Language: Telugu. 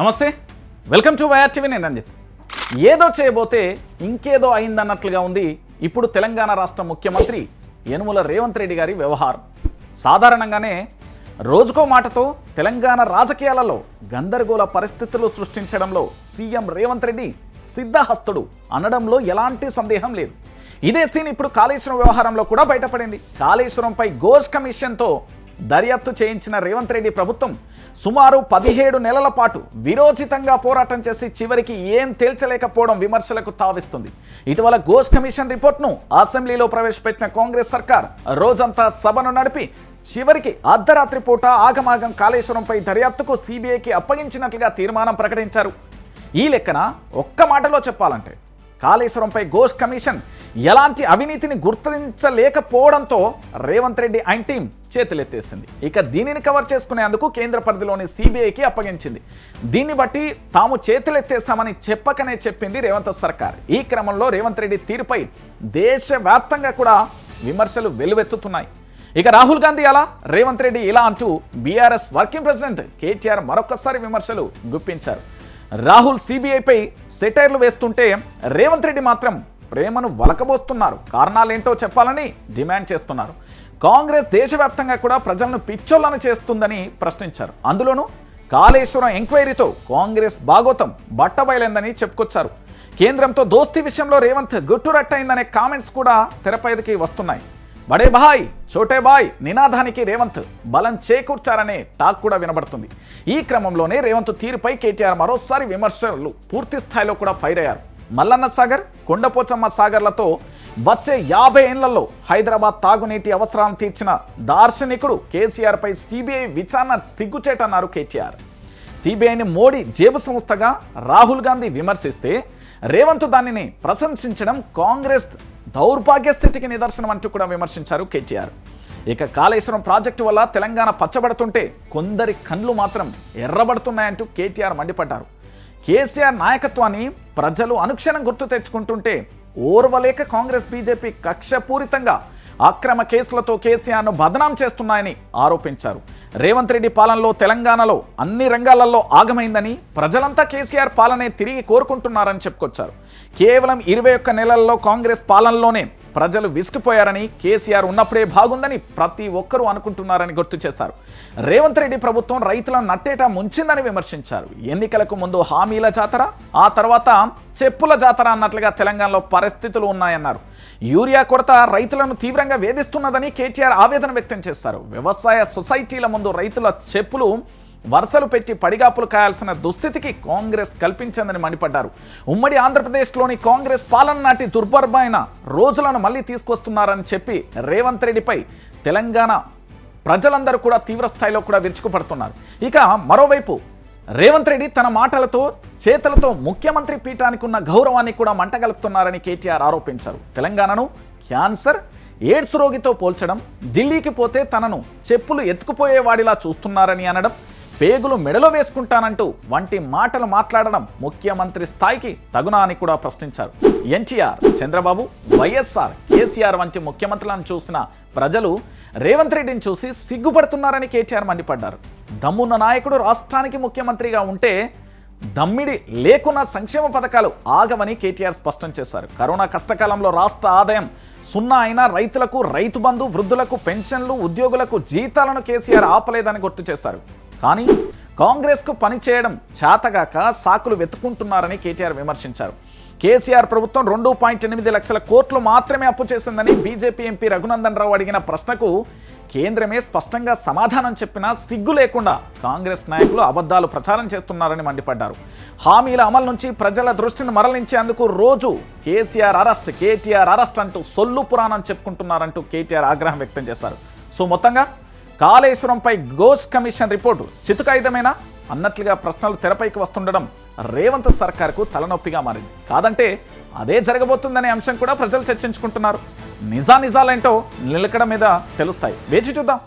నమస్తే. వెల్కమ్ టు వైఆర్ టీవీ నేను రంజిత్. ఏదో చేయబోతే ఇంకేదో అయిందన్నట్లుగా ఉంది ఇప్పుడు తెలంగాణ రాష్ట్ర ముఖ్యమంత్రి యనుమల రేవంత్ రెడ్డి గారి వ్యవహారం. సాధారణంగానే రోజుకో మాటతో తెలంగాణ రాజకీయాలలో గందరగోళ పరిస్థితులు సృష్టించడంలో సీఎం రేవంత్ రెడ్డి సిద్ధహస్తుడు అనడంలో ఎలాంటి సందేహం లేదు. ఇదే సీన్ ఇప్పుడు కాళేశ్వరం వ్యవహారంలో కూడా బయటపడింది. కాళేశ్వరంపై ఘోష్ కమిషన్తో దర్యాప్తు చేయించిన రేవంత్ రెడ్డి ప్రభుత్వం సుమారు పదిహేడు నెలల పాటు విరోచితంగా పోరాటం చేసి చివరికి ఏం తేల్చలేకపోవడం విమర్శలకు తావిస్తుంది. ఇటీవల గోష్ కమిషన్ రిపోర్ట్ను అసెంబ్లీలో ప్రవేశపెట్టిన కాంగ్రెస్ సర్కార్ రోజంతా సభను నడిపి చివరికి అర్ధరాత్రి పూట ఆగమాగం కాళేశ్వరంపై దర్యాప్తుకు సిబిఐకి అప్పగించినట్లుగా తీర్మానం ప్రకటించారు. ఈ లెక్కన ఒక్క మాటలో చెప్పాలంటే కాళేశ్వరంపై ఘోష్ కమిషన్ ఎలాంటి అవినీతిని గుర్తించలేకపోవడంతో రేవంత్ రెడ్డి అండ్ టీం చేతులెత్తేసింది. ఇక దీనిని కవర్ చేసుకునేందుకు కేంద్ర పరిధిలోని సిబిఐకి అప్పగించింది. దీన్ని బట్టి తాము చేతులెత్తేస్తామని చెప్పకనే చెప్పింది రేవంత్ సర్కార్. ఈ క్రమంలో రేవంత్ రెడ్డి తీరుపై దేశవ్యాప్తంగా కూడా విమర్శలు వెలువెత్తుతున్నాయి ఇక రాహుల్ గాంధీ అలా రేవంత్ రెడ్డి ఇలా అంటూ బీఆర్ఎస్ వర్కింగ్ ప్రెసిడెంట్ కేటీఆర్ మరొకసారి విమర్శలు గుప్పించారు. రాహుల్ సిబిఐపై సెటైర్లు వేస్తుంటే రేవంత్ రెడ్డి మాత్రం ప్రేమను వలకబోస్తున్నారు. కారణాలేంటో చెప్పాలని డిమాండ్ చేస్తున్నారు. కాంగ్రెస్ దేశవ్యాప్తంగా కూడా ప్రజలను పిచ్చోళ్ళను చేస్తుందని ప్రశ్నించారు. అందులోనూ కాళేశ్వరం ఎంక్వైరీతో కాంగ్రెస్ భాగోతం బట్టబయలైందని చెప్పుకొచ్చారు. కేంద్రంతో దోస్తీ విషయంలో రేవంత్ గుట్టురట్టయిందనే కామెంట్స్ కూడా తెరపైదికి వస్తున్నాయి. బడే బాయ్ చోటే బాయ్ నినాదానికి రేవంత్. బలం చేకూర్చారనే టాక్ కూడా వినబడుతుంది. ఈ క్రమంలోనే రేవంత్ తీరుపై కేటీఆర్ మరోసారి విమర్శలు పూర్తి స్థాయిలో కూడా ఫైర్ అయ్యారు. మల్లన్న సాగర్ కొండపోచమ్మ సాగర్లతో వచ్చే యాభై ఏళ్ళలో హైదరాబాద్ తాగునీటి అవసరాలను తీర్చిన దార్శనికుడు కేసీఆర్పై సిబిఐ విచారణ సిగ్గుచేటన్నారు కేటీఆర్. సిబిఐని మోడీ జేబు సంస్థగా రాహుల్ గాంధీ విమర్శిస్తే రేవంత్ దానిని ప్రశంసించడం కాంగ్రెస్ దౌర్భాగ్య స్థితికి నిదర్శనం అంటూ కూడా విమర్శించారు కేటీఆర్. ఇక కాళేశ్వరం ప్రాజెక్టు వల్ల తెలంగాణ పచ్చబడుతుంటే కొందరి కండ్లు మాత్రం ఎర్రబడుతున్నాయంటూ కేటీఆర్ మండిపడ్డారు. కేసీఆర్ నాయకత్వాన్ని ప్రజలు అనుక్షణం గుర్తు తెచ్చుకుంటుంటే ఓర్వలేక కాంగ్రెస్ బీజేపీ కక్షపూరితంగా అక్రమ కేసులతో కేసీఆర్ను బదనాం చేస్తున్నాయని ఆరోపించారు. రేవంత్ రెడ్డి పాలనలో తెలంగాణలో అన్ని రంగాలలో ఆగమైందని ప్రజలంతా కేసీఆర్ పాలనే తిరిగి కోరుకుంటున్నారని చెప్పుకొచ్చారు. కేవలం ఇరవై ఒక్క నెలల్లో కాంగ్రెస్ పాలనలోనే ప్రజలు విసిగిపోయారని కేసీఆర్ ఉన్నప్పుడే బాగుందని ప్రతి ఒక్కరూ అనుకుంటున్నారని గుర్తు చేశారు. రేవంత్ రెడ్డి ప్రభుత్వం రైతులను నట్టేట ముంచిందని విమర్శించారు. ఎన్నికలకు ముందు హామీల జాతర ఆ తర్వాత చెప్పుల జాతర అన్నట్లుగా తెలంగాణలో పరిస్థితులు ఉన్నాయన్నారు. యూరియా కొరత రైతులను తీవ్రంగా వేధిస్తున్నదని కేటీఆర్ ఆవేదన వ్యక్తం చేశారు. వ్యవసాయ సొసైటీల ముందు రైతుల చెప్పులు వరుసలు పెట్టి పడిగాపులు కాయాల్సిన దుస్థితికి కాంగ్రెస్ కల్పించిందని మండిపడ్డారు. ఉమ్మడి ఆంధ్రప్రదేశ్లోని కాంగ్రెస్ పాలన నాటి దుర్భరమైన రోజులను మళ్ళీ తీసుకొస్తున్నారని చెప్పి రేవంత్ రెడ్డిపై తెలంగాణ ప్రజలందరూ కూడా తీవ్రస్థాయిలో కూడా విరుచుకుపడుతున్నారు. ఇక మరోవైపు రేవంత్ రెడ్డి తన మాటలతో చేతలతో ముఖ్యమంత్రి పీఠానికి ఉన్న గౌరవాన్ని కూడా మంటగలుపుతున్నారని కేటీఆర్ ఆరోపించారు. తెలంగాణను క్యాన్సర్ ఎయిడ్స్ రోగితో పోల్చడం ఢిల్లీకి పోతే తనను చెప్పులు ఎత్తుకుపోయేవాడిలా చూస్తున్నారని అనడం పేగులు మెడలో వేసుకుంటానంటూ వంటి మాటలు మాట్లాడడం ముఖ్యమంత్రి స్థాయికి తగునా అని కూడా ప్రశ్నించారు. ఎన్టీఆర్ చంద్రబాబు వైఎస్ఆర్ కేసీఆర్ వంటి ముఖ్యమంత్రులను చూసిన ప్రజలు రేవంత్ రెడ్డిని చూసి సిగ్గుపడుతున్నారని కేటీఆర్ మండిపడ్డారు. దమ్మున్న నాయకుడు రాష్ట్రానికి ముఖ్యమంత్రిగా ఉంటే దమ్మిడి లేకున్న సంక్షేమ పథకాలు ఆగవని కేటీఆర్ స్పష్టం చేశారు. కరోనా కష్టకాలంలో రాష్ట్ర ఆదాయం సున్నా అయినా రైతులకు రైతు బంధు వృద్ధులకు పెన్షన్లు ఉద్యోగులకు జీతాలను కేసీఆర్ ఆపలేదని గుర్తు చేశారు. కానీ కాంగ్రెస్కు పనిచేయడం చేతగాక సాకులు వెతుకుంటున్నారని కేటీఆర్ విమర్శించారు. కేసీఆర్ ప్రభుత్వం రెండు పాయింట్ ఎనిమిది లక్షల కోట్లు మాత్రమే అప్పు చేసిందని బీజేపీ ఎంపీ రఘునందన్ రావు అడిగిన ప్రశ్నకు కేంద్రమే స్పష్టంగా సమాధానం చెప్పినా సిగ్గు లేకుండా కాంగ్రెస్ నాయకులు అబద్ధాలు ప్రచారం చేస్తున్నారని మండిపడ్డారు. హామీల అమలు నుంచి ప్రజల దృష్టిని మరలించేందుకు రోజు కేసీఆర్ అరెస్ట్ కేటీఆర్ అరెస్ట్ అంటూ సొల్లు పురాణం చెప్పుకుంటున్నారంటూ కేటీఆర్ ఆగ్రహం వ్యక్తం చేశారు. సో మొత్తంగా కాళేశ్వరంపై గోస్ కమిషన్ రిపోర్టు. చితుకాయుధమేనా? అన్నట్లుగా ప్రశ్నలు తెరపైకి వస్తుండడం రేవంత్ సర్కార్కు తలనొప్పిగా మారింది. కాదంటే అదే జరగబోతుందనే అంశం కూడా ప్రజలు చర్చించుకుంటున్నారు. నిజానిజాలేంటో నిలకడ మీద తెలుస్తాయి. వేచి చూద్దాం.